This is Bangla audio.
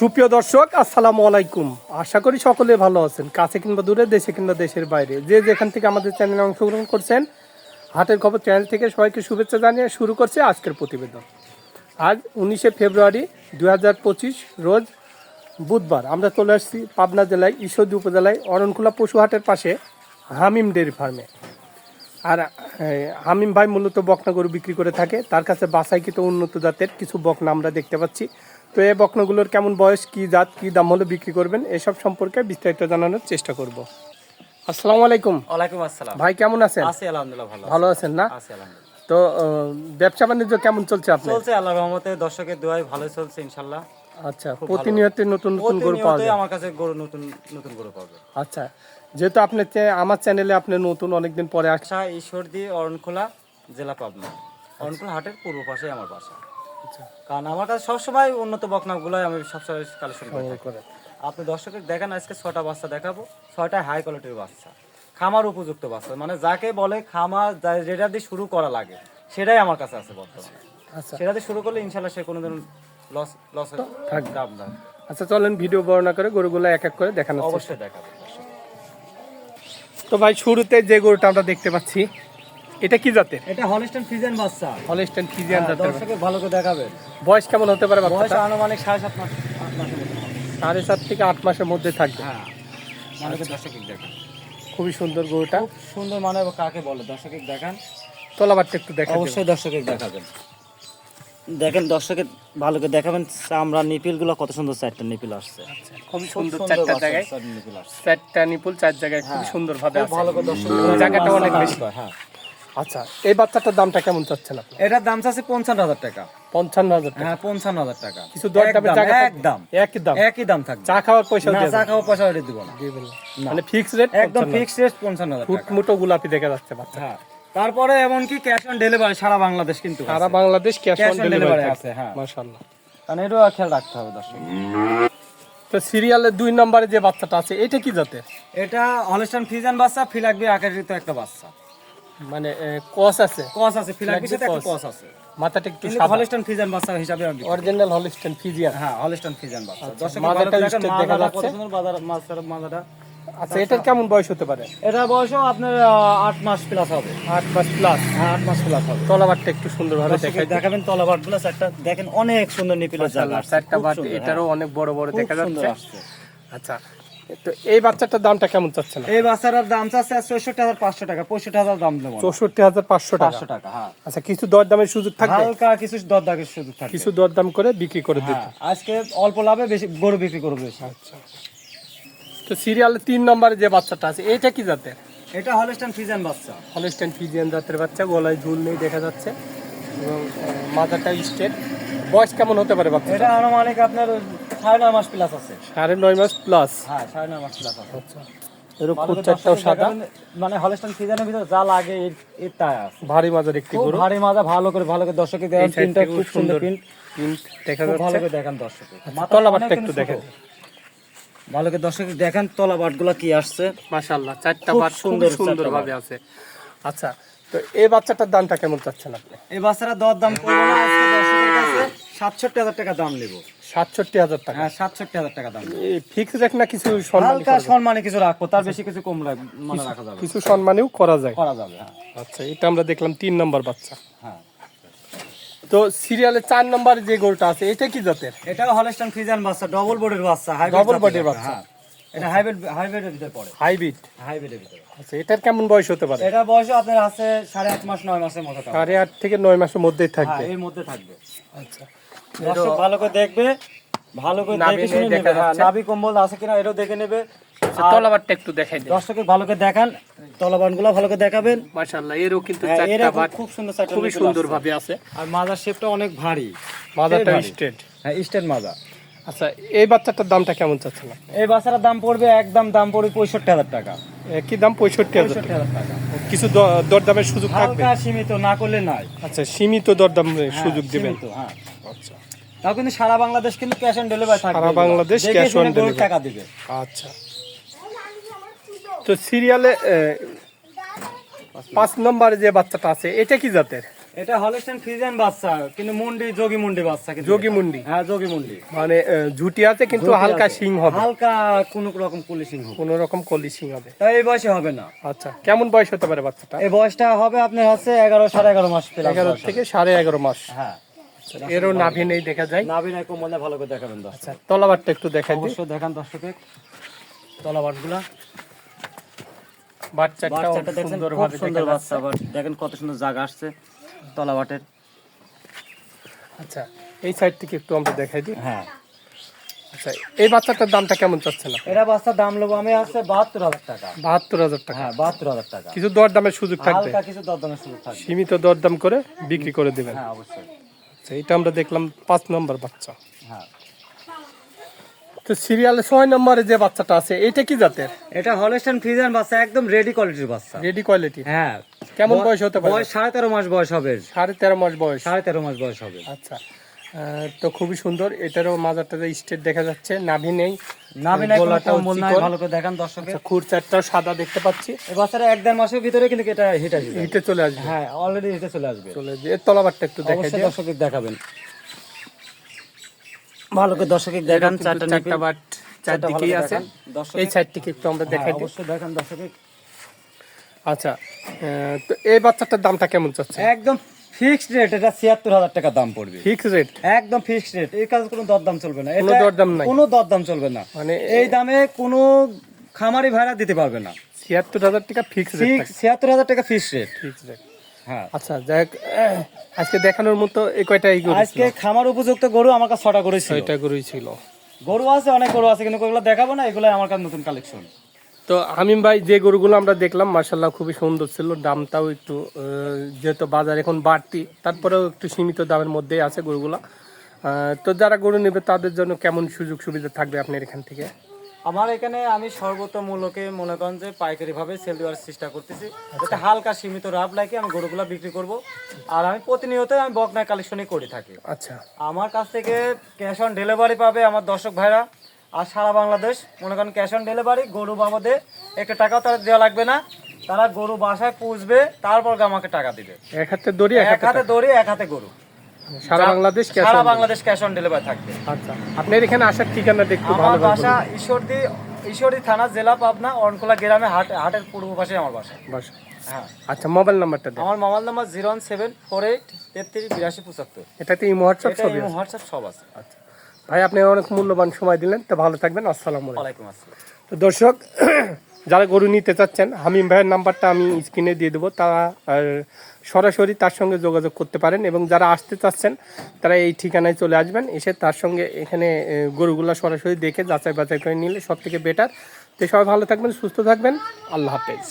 সুপ্রিয় দর্শক, আসসালামু আলাইকুম। আশা করি সকলে ভালো আছেন, কাছে কিংবা দূরে, দেশে কিংবা দেশের বাইরে। যে যেখান থেকে আমাদের চ্যানেলে অংশগ্রহণ করছেন, হাটের খবর চ্যানেল থেকে সবাইকে শুভেচ্ছা জানিয়ে শুরু করছে আজকের প্রতিবেদন। আজ উনিশে ফেব্রুয়ারি দু হাজার পঁচিশ, রোজ বুধবার। আমরা চলে আসছি পাবনা জেলায়, ঈশ্বরদী উপজেলায়, অরণকুলা পশু হাটের পাশে, হামিম ডেয়ারি ফার্মে। আর হামিম ভাই মূলত বকনা গরু বিক্রি করে থাকে। তার কাছে বাসাইকৃত উন্নত জাতের কিছু বকনা আমরা দেখতে পাচ্ছি। তো এই বকনাগুলোর কেমন বয়স কি জাত কি দাম হলে বিক্রি করবেন এসব সম্পর্কে বিস্তারিত জানানোর চেষ্টা করব। আসসালামু আলাইকুম। ওয়ালাইকুম আসসালাম। ভাই কেমন আছেন? আছি আলহামদুলিল্লাহ ভালো ভালো আছেন না? আছি আলহামদুলিল্লাহ। তো ব্যবসা বাণিজ্য কেমন চলছে আপনার? চলছে আল্লাহর রহমতে দর্শকের দোয়ায় ভালো চলছে ইনশাআল্লাহ আচ্ছা প্রতিনিয়ত নতুন নতুন গরু পাওয়া যায়। আমার কাছে গরু নতুন নতুন গরু পাবে আচ্ছা যেহেতু আপনি আমার চ্যানেলে আপনি নতুন অনেকদিন পরে আস ঈশ্বরদী অরণখোলা জেলা পাবনা। অরণখোলা হাটের পূর্ব পাশে আমার বাসা। কারণ আমার কাছে সবসময় উন্নত বকনাগুলোই আমি সবসময় কালেকশন করে আপনি দর্শকের দেখেন আজকে ছটা বাচ্চা দেখাবো। ছয়টা হাই কোয়ালিটির বাচ্চা। খামার উপযুক্ত বাচ্চা। মানে যাকে বলে খামার যেটা দিয়ে শুরু করা লাগে সেটাই আমার কাছে আছে বর্তমানে। আচ্ছা। সেটা দিয়ে শুরু করলে ইনশাল্লাহ সে কোনোদিন লস লস থাকবে। দাম দাম আচ্ছা চলেন ভিডিও বর্ণনা করে গরুগুলো এক এক করে দেখানো অবশ্যই দেখাবে তো ভাই শুরুতে যে গরুটা আমরা দেখতে পাচ্ছি এটা কি জাতের? এটা হলিস্টন ফিজেন বাচ্চা। হলস্টেন ফিজিয়ান জাতের। দর্শকে ভালো করে দেখাবে। বয়স কেমন হতে পারে বয়স আনুমানিক সাড়ে সাত মাস। সাড়ে সাত থেকে আট মাসের মধ্যে থাকবে। হ্যাঁ মানে দর্শকে দেখান। খুবই সুন্দর গরুটা। খুব সুন্দর মানে কাকে বলে? দর্শকে দেখান। তলাবারটা একটু দেখা অবশ্যই দর্শকে দেখাবেন। দেখেন দর্শকের ভালো করে দেখাবেন। চামড়া নিপিলগুলো কত সুন্দর চারটা নিপিল আসছে। খুবই খুব সুন্দর চারটা জায়গায়। চারটা নিপুল চার জায়গায় খুব হ্যাঁ। সুন্দর ভাবে আছে। ভালো করে দর্শক জায়গাটা অনেক বেশি। হ্যাঁ। আচ্ছা এই বাচ্চাটার দামটা কেমন চাচ্ছেন আপনি? এটার দাম চাচ্ছে পঞ্চান্ন হাজার টাকা। পঞ্চান্ন হাজার টাকা। হ্যাঁ পঞ্চান্ন হাজার টাকা। কিছু একদম, একই দাম? একই দাম থাকবে। চা খাওয়ার পয়সা না চা খাওয়া পয়সা ওটা দিব না। মানে ফিক্স রেট একদম ফিক্সড রেট পঞ্চান্ন হাজার ফুট টাকা। মুটো গোলাপি দেখা যাচ্ছে বাচ্চা হ্যাঁ। তারপরে এমনকি ক্যাশ অন ডেলিভারি সারা বাংলাদেশ কিন্তু সারা বাংলাদেশ ক্যাশ অন ডেলিভারি আছে আছে, হ্যাঁ। মাশাআল্লাহ। কারণ এটাও খেয়াল রাখতে হবে দর্শক। তো সিরিয়ালের দুই নম্বরে যে বাচ্চাটা আছে এটা কি জাতের? এটা হলস্টান ফিজান বাচ্চা ফিলাকবি আকারিত একটা বাচ্চা। মানে কস আছে। কস আছে ফিলাকবি সাথে একটা কস। আছে। মাথাটা একটু সাদা। হলস্টান ফিজান বাচ্চা হিসাবে আমি অরিজিনাল হলিস্টেন ফিজিয়ান হ্যাঁ হলস্টান ফিজান বাচ্চা। দর্শক করে দেখেন, listed দেখা যাচ্ছে। বাজার মাছটার মাজাটা। আচ্ছা এটার কেমন বয়স হতে পারে? এটা বয়সও আপনার আট মাস প্লাস হবে। আট মাস প্লাস হ্যাঁ আট মাস প্লাস হবে। তলাবারটা একটু সুন্দরভাবে দর্শকে দেখাই দেখাবেন তলাবাটগুলো চারটা দেখেন অনেক সুন্দর নিপিলের জায়গা চারটা বাট এটারও অনেক বড় বড় হ্যাঁ। দেখা যাচ্ছে। আচ্ছা তো এই বাচ্চাটার দামটা কেমন চাচ্ছেন এই বাচ্চাটার দাম চাচ্ছে চৌষট্টি হাজার পাঁচশো টাকা পঁয়ষট্টি হাজার দাম দেবো চৌষট্টি হাজার পাঁচশো টাকা? পাঁচশো টাকা হ্যাঁ। আচ্ছা কিছু দরদামের সুযোগ থাকবে? হালকা কিছু দরদাগের সুযোগ থাকবে। কিছু দরদাম করে বিক্রি করে দিতে। হ্যাঁ আজকে অল্প লাভে বেশি গরু বিক্রি করবে বেশি। আচ্ছা। তো সিরিয়ালে তিন নম্বরে যে বাচ্চাটা আছে এটা কি জাতের? এটা হলস্টান ফিজান বাচ্চা। হলস্টেন ফিজিয়ান জাতের বাচ্চা গলায় ঝুল নেই দেখা যাচ্ছে। এবং মাথাটা স্টেট বয়স কেমন হতে পারে বাচ্চা এটা আনুমানিক আপনার সাড়ে নয় মাস প্লাস আছে। সাড়ে নয় মাস প্লাস হ্যাঁ সাড়ে নয় মাস প্লাস আছে। আচ্ছা। চারটাও সাদা? মানে হলস্টান ফিজানের ভিতরে যা লাগে এর এর ভারী মাজার একটি গরু। ভারী মাজা ভালো করে ভালো করে দর্শকে এই দেখেন side প্রিন্টটা থেকেও খুব সুন্দর প্রিন্ট প্রিন্ট দেখা খুব ভালো করে দেখেন দর্শকে তলাবারটা একটু দেখে ভালো করে দর্শকে দেখেন তলাবাটগুলা কি আসছে। মাশাআল্লাহ চারটা বাট সুন্দর সুন্দর ভাবে আছে। আচ্ছা তো এই বাচ্চাটার দামটা কেমন চাচ্ছেন আপনি? এই বাচ্চারা দর দাম করব না। আজকে দর্শকের কাছে সাতষট্টি হাজার টাকা দাম নেব। সাতষট্টি হাজার টাকা। হ্যাঁ সাতষট্টি হাজার টাকা দাম। ফিক্স রেট না কিছু হালকা সম্মানে কিছু রাখব তার বেশি কিছু কম মানে রাখা যাবে কিছু সম্মানেও করা যায়। করা যাবে হ্যাঁ। আচ্ছা এটা আমরা দেখলাম তিন নম্বর বাচ্চা। হ্যাঁ। তো সিরিয়ালে চার নম্বর যে গরুটা আছে এটা কি জাতের? এটাও হলস্টান ফ্রিজান বাচ্চা ডবল বডির বাচ্চা হাইব্রিড Double জাতের body র বাচ্চা। হ্যাঁ। এটা হাইব্রিড হাইব্রিডের ভিতরে পড়ে। হাইব্রিড হাইব্রিডের ভিতরে। আচ্ছা এটার কেমন বয়স হতে পারে? এটা বয়স আপনার আছে সাড়ে আট মাস নয় মাসের মতো সাড়ে আট থেকে নয় মাসের মধ্যেই হ্যাঁ থাকবে। এর মধ্যে থাকবে। আচ্ছা। দর্শক ভালো করে দেখবে ভালো করে দেখে শুনে নেবে। হ্যাঁ, নাভি কম্বল আছে কিনা এটাও দেখে নেবে। আচ্ছা, তলাবারটা একটু দেখাই দিন। ভালো করে দেখান ভালো করে দেখাবেন। মাশাআল্লাহ এরও কিন্তু হ্যাঁ, চারটা বাট খুব সুন্দর চারটা nipple সুন্দর ভাবে আছে। আর মাজার শেপটা অনেক ভারী। স্ট্রেট। হ্যাঁ মাজা। আচ্ছা এই বাচ্চাটার দামটা কেমন চাচ্ছেন? এই বাচ্চাটার দাম পড়বে একদম দাম পড়বে পঁয়ষট্টি হাজার টাকা। একই দাম? পঁয়ষট্টি হাজার টাকা। কিছু দরদামের সুযোগ থাকবে? সীমিত না করলে নাই আচ্ছা সীমিত দরদাম হ্যাঁ, সুযোগ দিবেন। হ্যাঁ। তাও কিন্তু সারা বাংলাদেশ কিন্তু ক্যাশ অন ডেলিভারি থাকবে সারা বাংলাদেশ শুনে গরুর delivery। টাকা দিবে। আচ্ছা। তো সিরিয়ালে পাঁচ নম্বরে যে বাচ্চাটা আছে এটা কি জাতের? এটা হলিস্টাইন ফ্রিজিয়ান বাচ্চা কিন্তু মুন্ডি যোগী মুন্ডি বাচ্চা কিন্তু যোগী মুন্ডি? হ্যাঁ যোগী মুন্ডি। মানে ঝুটি আছে কিন্তু হালকা সিং হবে। হালকা কোন রকম পুলিশিং হবে। কোন রকম কলি সিং হবে। তাই এই বয়সে হবে না। আচ্ছা কেমন বয়স হতে পারে বাচ্চাটা? এই বয়সটা হবে আপনার হচ্ছে এগারো সাড়ে এগারো মাস এগারো থেকে সাড়ে এগারো মাস। হ্যাঁ। এরও নাভি নেই দেখা যায়। নাবি নাই কোমলে ভালো করে দেখাবেন আচ্ছা তলাবারটা একটু দেখাই দিই। অবশ্যই দেখান দর্শকে। তলাবারগুলা। বাচ্চাটা সুন্দর ভাবে সুন্দর বাচ্চা দেখেন কত সুন্দর জায়গা আসছে তলাবাটের। আচ্ছা এই সাইড থেকে একটু আমরা দেখাই দিই। হ্যাঁ। আচ্ছা এই বাচ্চাটার দামটা কেমন চাচ্ছে না? এটা বাচ্চার দাম আমি আছে বাহাত্তর হাজার টাকা। বাহাত্তর হাজার টাকা। হ্যাঁ বাহাত্তর হাজার টাকা। কিছু দর দামের সুযোগ থাকবে। হালকা কিছু দরদামের সুযোগ থাকবে। সীমিত দরদাম করে বিক্রি করে দেবেন। হ্যাঁ অবশ্যই। আচ্ছা এটা আমরা দেখলাম পাঁচ নম্বর বাচ্চা। হ্যাঁ। তো সিরিয়ালে ছয় নম্বরে যে বাচ্চাটা আছে এটা কি জাতের? এটা হলস্টাইন ফ্রিজান বাচ্চা একদম রেডি কোয়ালিটির বাচ্চা। রেডি কোয়ালিটি হ্যাঁ। কেমন বয়স হতে পারে? বয়স সাড়ে তেরো মাস বয়স হবে। সাড়ে তেরো মাস বয়স। সাড়ে তেরো মাস বয়স হবে। আচ্ছা। তো খুবই সুন্দর। এটারও মাজারটা স্টেট দেখা যাচ্ছে নাভি নেই। নামে নাই কোনো গলাটাও কম্বল নাই ভালো করে দেখান দর্শকে আচ্ছা খুর চারটাও সাদা দেখতে পাচ্ছি। বাচ্চাটা এক দেড় মাসের ভিতরে কিন্তু এটা হিট আসবে। হিটে চলে আসবে। হ্যাঁ অলরেডি হিটে চলে আসবে। চলে আসবে। এর তলাবারটা একটু দেখাই দিই দেখাবেন। ভালো করে দেখান চারটা চারটা বাট চারদিকেই আছে। এই সাইড থেকে একটু আমরা দেখাই দিই। অবশ্যই দেখান আচ্ছা তো এই বাচ্চাটার দামটা কেমন চাচ্ছে একদম ফিক্সড রেট এটা ছিয়াত্তর হাজার টাকা দাম পড়বে। ফিক্স রেট একদম ফিক্সড রেট এই কাজ কোনো দরদাম চলবে না। কোনো দরদাম নাই। কোনো দরদাম চলবে না। মানে এই দামে কোনো খামারি ভাড়া দিতে পারবে না। ছিয়াত্তর হাজার টাকা ফিক্স রেট ছিয়াত্তর হাজার টাকা ফিক্সড রেট ফিক্স রেট হ্যাঁ। আচ্ছা আহ, আজকে দেখানোর মতো এই কয়টা গরু আজকে খামার উপযুক্ত গরু আমার কাছে ছটা গরু ছিল। ছয়টা গরুই ছিল। গরু আছে অনেক গরু আছে কিন্তু ওগুলো দেখাবো না এগুলো আমার কাছে নতুন কালেকশন তো হামিম ভাই যে গরুগুলো আমরা দেখলাম মার্শাল্লাহ খুবই সুন্দর ছিল। দামটাও একটু যেহেতু বাজার এখন বাড়তি তারপরেও একটু সীমিত দামের মধ্যেই আছে গরুগুলো। তো যারা গরু নেবে তাদের জন্য কেমন সুযোগ সুবিধা থাকবে আপনার এখান থেকে? আমার এখানে আমি সর্বোচ্চ মূল্যকে মনে করেন যে পাইকারি ভাবে সেল দেওয়ার চেষ্টা করতেছি। যাতে হালকা সীমিত লাভ লাগে আমি গরুগুলো বিক্রি করব। আর আমি প্রতিনিয়ত আমি বকনা কালেকশনই করে থাকি। আচ্ছা। আমার কাছ থেকে ক্যাশ অন ডেলিভারি পাবে আমার দর্শক ভাইরা। আর সারা বাংলাদেশ মনে করেন ক্যাশ অন ডেলিভারি গরু বাবদে একটা টাকাও তারা দেওয়া লাগবে না। তারা গরু বাসায় পুষবে তারপর আমাকে টাকা দিবে। এক হাতে দড়ি এক হাতে দড়ি এক হাতে গরু। সারা বাংলাদেশ সারা বাংলাদেশ ক্যাশ অন ডেলিভারি থাকবে। আচ্ছা আপনার এখানে আসার ঠিকানাটা একটু ভালো আমার বাসা ঈশ্বরদী ঈশ্বরদী থানা জেলা পাবনা অরণখোলা গ্রামে হাট হাটের পূর্ব পাশে আমার বাসা। বাসা। হ্যাঁ। আচ্ছা মোবাইল নাম্বারটা আমার mobile number zero one seven four eight তেত্রিশ বিরাশি পঁচাত্তর। এটাতে ইমো হোয়াটসঅ্যাপ হোয়াটসঅ্যাপ সব আছে। আচ্ছা। ভাই আপনি অনেক মূল্যবান সময় দিলেন তো ভালো থাকবেন আসসালামু আলাইকুম। ওয়ালাইকুম আসসালাম। তো দর্শক যারা গরু নিতে চাচ্ছেন হামিম ভাইয়ের নাম্বারটা আমি স্ক্রিনে দিয়ে দেবো। তারা সরাসরি তার সঙ্গে যোগাযোগ করতে পারেন এবং যারা আসতে চাচ্ছেন তারা এই ঠিকানায় চলে আসবেন। এসে তার সঙ্গে এখানে গরুগুলা সরাসরি দেখে যাচাই বাছাই করে নিলে সব থেকে বেটার তো সবাই ভালো থাকবেন সুস্থ থাকবেন। আল্লাহ হাফেজ।